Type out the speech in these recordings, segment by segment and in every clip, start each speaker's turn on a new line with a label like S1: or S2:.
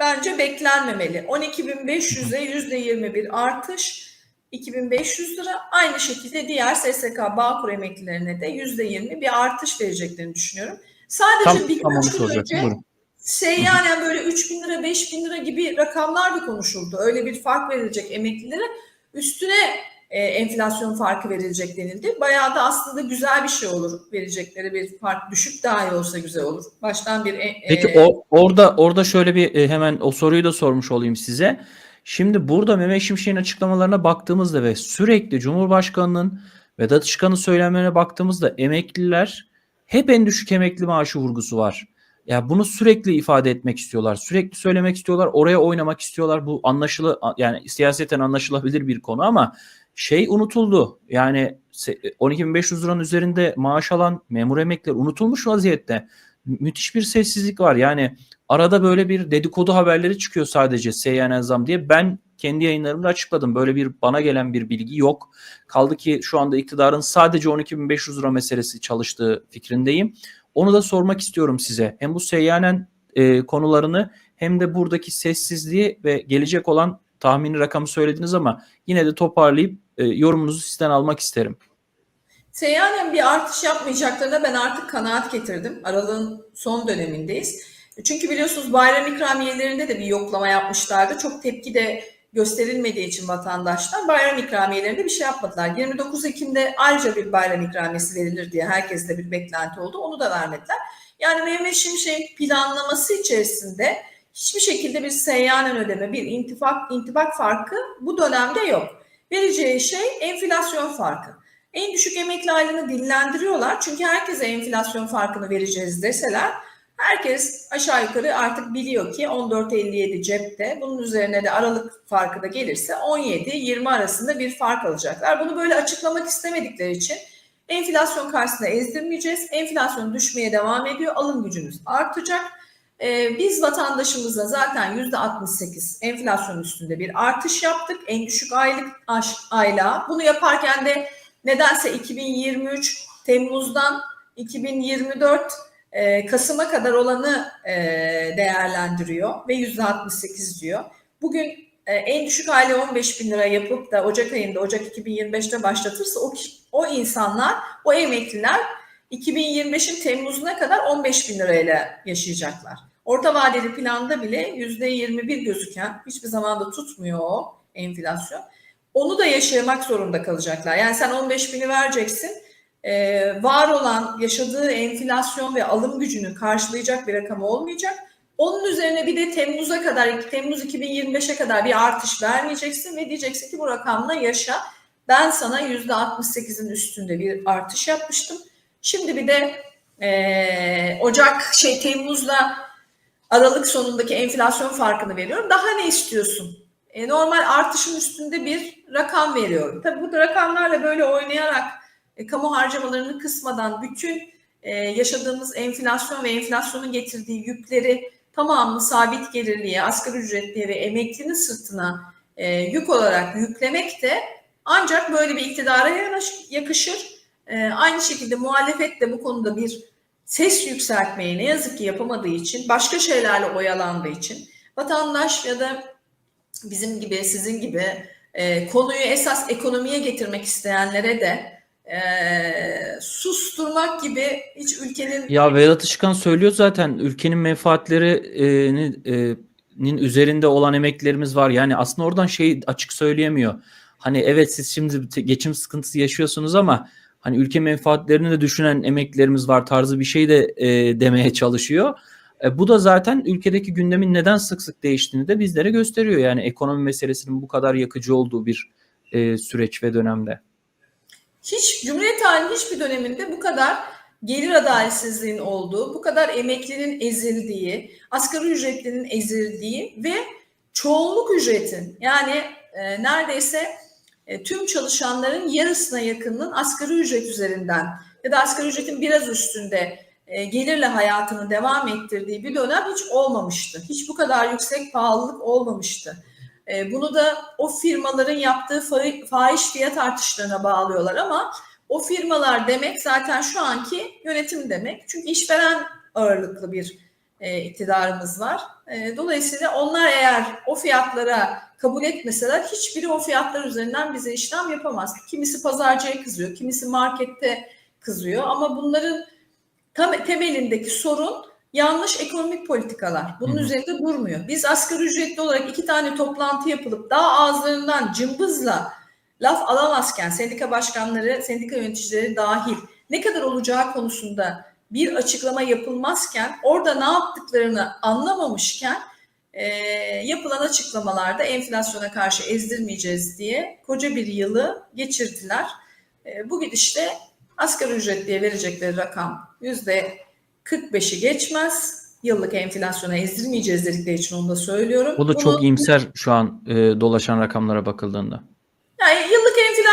S1: bence beklenmemeli. 12.500'e %21 artış 2500 lira. Aynı şekilde diğer SSK Bağkur emeklilerine de %20 bir artış vereceklerini düşünüyorum. Sadece
S2: Tam,
S1: birkaç gün önce
S2: Buyurun.
S1: şey yani böyle 3 bin lira 5 bin lira gibi rakamlar da konuşuldu. Öyle bir fark verilecek emeklilere. Üstüne e, enflasyon farkı verilecek denildi. Bayağı da aslında güzel bir şey olur verecekleri bir fark. Düşük dahi olsa güzel olur. Baştan bir... e,
S2: Peki
S1: e,
S2: o orada orada şöyle bir e, hemen o soruyu da sormuş olayım size. Şimdi burada Mehmet Şimşek'in açıklamalarına baktığımızda ve sürekli Cumhurbaşkanı'nın Vedat Işıkhan'ın söylemlerine baktığımızda emekliler hep en düşük emekli maaşı vurgusu var. Ya bunu sürekli ifade etmek istiyorlar. Sürekli söylemek istiyorlar. Oraya oynamak istiyorlar. Bu anlaşılı yani siyaseten anlaşılabilir bir konu ama şey unutuldu. Yani se- 12.500 liranın üzerinde maaş alan memur emekliler unutulmuş vaziyette. Mü- Müthiş bir sessizlik var. Yani arada böyle bir dedikodu haberleri çıkıyor sadece seyyanen zam diye. Ben kendi yayınlarımda açıkladım. Böyle bir bana gelen bir bilgi yok. Kaldı ki şu anda iktidarın sadece 12.500 lira meselesi çalıştığı fikrindeyim. Onu da sormak istiyorum size. Hem bu seyyanen e, konularını hem de buradaki sessizliği ve gelecek olan tahmini rakamı söylediniz ama yine de toparlayıp e, yorumunuzu sizden almak isterim.
S1: Seyyanen bir artış yapmayacaklarına ben artık kanaat getirdim. Aralığın son dönemindeyiz. Çünkü biliyorsunuz bayram ikramiyelerinde de bir yoklama yapmışlardı. Çok tepki de gösterilmediği için vatandaşlar bayram ikramiyelerinde bir şey yapmadılar. 29 Ekim'de ayrıca bir bayram ikramiyesi verilir diye herkeste bir beklenti oldu. Onu da vermediler. Yani Mehmet Şimşek'in planlaması içerisinde hiçbir şekilde bir seyyanen ödeme, bir intifak, intibak farkı bu dönemde yok. Vereceği şey enflasyon farkı. En düşük emekli aylığını dillendiriyorlar. Çünkü herkese enflasyon farkını vereceğiz deseler herkes aşağı yukarı artık biliyor ki 14.57 cepte. Bunun üzerine de aralık farkı da gelirse 17-20 arasında bir fark alacaklar. Bunu böyle açıklamak istemedikleri için enflasyon karşısında ezdirmeyeceğiz. Enflasyon düşmeye devam ediyor. Alım gücünüz artacak. Ee, biz vatandaşımıza zaten %68 enflasyon üstünde bir artış yaptık. En düşük aylık aylığa. Bunu yaparken de nedense 2023 Temmuz'dan 2024 e, Kasım'a kadar olanı e, değerlendiriyor ve %68 diyor. Bugün e, en düşük aile 15 bin lira yapıp da Ocak ayında, Ocak 2025'te başlatırsa o, o insanlar, o emekliler 2025'in Temmuz'una kadar 15 bin lirayla yaşayacaklar. Orta vadeli planda bile %21 gözüken, hiçbir zaman da tutmuyor o enflasyon. Onu da yaşamak zorunda kalacaklar. Yani sen 15 bini vereceksin, ee, var olan yaşadığı enflasyon ve alım gücünü karşılayacak bir rakam olmayacak. Onun üzerine bir de Temmuz'a kadar, Temmuz 2025'e kadar bir artış vermeyeceksin ve diyeceksin ki bu rakamla yaşa. Ben sana %68'in üstünde bir artış yapmıştım. Şimdi bir de eee, Ocak, şey Temmuz'la Aralık sonundaki enflasyon farkını veriyorum. Daha ne istiyorsun? E, normal artışın üstünde bir rakam veriyorum. Tabii bu rakamlarla böyle oynayarak e, kamu harcamalarını kısmadan bütün e, yaşadığımız enflasyon ve enflasyonun getirdiği yükleri tamamını sabit gelirliye, asgari ücretliye ve emeklinin sırtına e, yük olarak yüklemek de ancak böyle bir iktidara yakışır. E, aynı şekilde muhalefet de bu konuda bir ses yükseltmeyi ne yazık ki yapamadığı için, başka şeylerle oyalandığı için vatandaş ya da bizim gibi, sizin gibi e, konuyu esas ekonomiye getirmek isteyenlere de e, susturmak gibi hiç ülkenin
S2: Ya Vedat Işıkhan söylüyor zaten ülkenin menfaatlerinin üzerinde olan emeklerimiz var. Yani aslında oradan şey açık söyleyemiyor. Hani evet siz şimdi geçim sıkıntısı yaşıyorsunuz ama hani ülke menfaatlerini de düşünen emeklerimiz var tarzı bir şey de e, demeye çalışıyor. E, bu da zaten ülkedeki gündemin neden sık sık değiştiğini de bizlere gösteriyor. Yani ekonomi meselesinin bu kadar yakıcı olduğu bir e, süreç ve dönemde.
S1: hiç Cumhuriyet tarihinin hiçbir döneminde bu kadar gelir adaletsizliğinin olduğu, bu kadar emeklinin ezildiği, asgari ücretlinin ezildiği ve çoğunluk ücretin yani e, neredeyse tüm çalışanların yarısına yakınının asgari ücret üzerinden ya da asgari ücretin biraz üstünde e, gelirle hayatını devam ettirdiği bir dönem hiç olmamıştı. Hiç bu kadar yüksek pahalılık olmamıştı. E, bunu da o firmaların yaptığı fa- fahiş fiyat artışlarına bağlıyorlar ama o firmalar demek zaten şu anki yönetim demek. Çünkü işveren ağırlıklı bir e, iktidarımız var. E, dolayısıyla onlar eğer o fiyatlara kabul etmeseler hiçbiri o fiyatlar üzerinden bize işlem yapamaz. Kimisi pazarcıya kızıyor, kimisi markette kızıyor ama bunların tam temelindeki sorun yanlış ekonomik politikalar. Bunun
S2: Hı hı.
S1: üzerinde durmuyor. Biz asgari ücretli olarak iki tane toplantı yapılıp daha ağızlarından cımbızla laf alamazken sendika başkanları, sendika yöneticileri dahil ne kadar olacağı konusunda bir açıklama yapılmazken orada ne yaptıklarını anlamamışken e, yapılan açıklamalarda enflasyona karşı ezdirmeyeceğiz diye koca bir yılı geçirdiler. E, bu gidişte asgari ücretliye verecekleri rakam yüzde 45'i geçmez. Yıllık enflasyona ezdirmeyeceğiz dedikleri için onu da söylüyorum.
S2: Bu da
S1: Bunu-
S2: çok iyimser şu an e, dolaşan rakamlara bakıldığında.
S1: Yani yıllık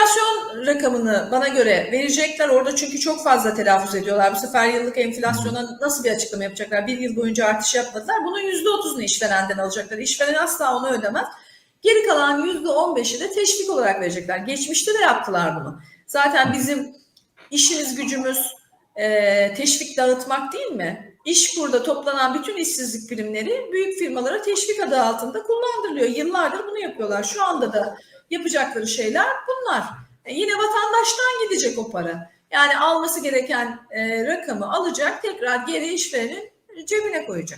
S1: enflasyon rakamını bana göre verecekler. Orada çünkü çok fazla telaffuz ediyorlar. Bu sefer yıllık enflasyona nasıl bir açıklama yapacaklar? Bir yıl boyunca artış yapmadılar. Bunun %30'unu işverenden alacaklar. İşveren asla onu ödemez. Geri kalan %15'i de teşvik olarak verecekler. Geçmişte de yaptılar bunu. Zaten bizim işimiz gücümüz teşvik dağıtmak değil mi? İş burada toplanan bütün işsizlik primleri büyük firmalara teşvik adı altında kullandırılıyor. Yıllardır bunu yapıyorlar. Şu anda da yapacakları şeyler bunlar. E, yine vatandaştan gidecek o para. Yani alması gereken e, rakamı alacak, tekrar geri işverenin cebine koyacak.